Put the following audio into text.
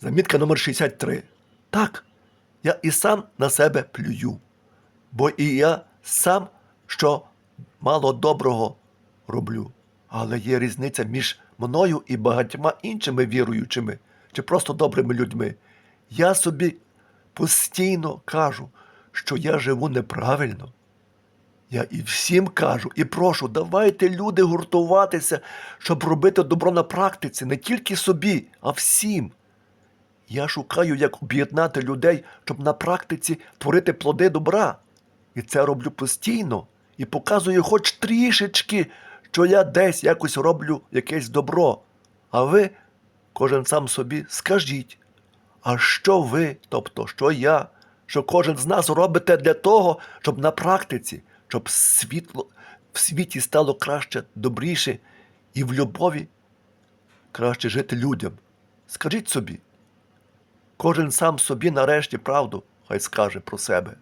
Замітка номер 63. Так, я і сам на себе плюю, бо і я сам що мало доброго роблю. Але є різниця між мною і багатьма іншими віруючими чи просто добрими людьми. Я собі постійно кажу, що я живу неправильно. Я і всім кажу, і прошу, давайте люди гуртуватися, щоб робити добро на практиці, не тільки собі, а всім. Я шукаю, як об'єднати людей, щоб на практиці творити плоди добра. І це роблю постійно. І показую хоч трішечки, що я десь якось роблю якесь добро. А ви, кожен сам собі, скажіть, а що ви, тобто що я, що кожен з нас робите для того, щоб на практиці, щоб світло в світі стало краще, добріше і в любові краще жити людям. Скажіть собі, кожен сам собі нарешті правду хай скаже про себе.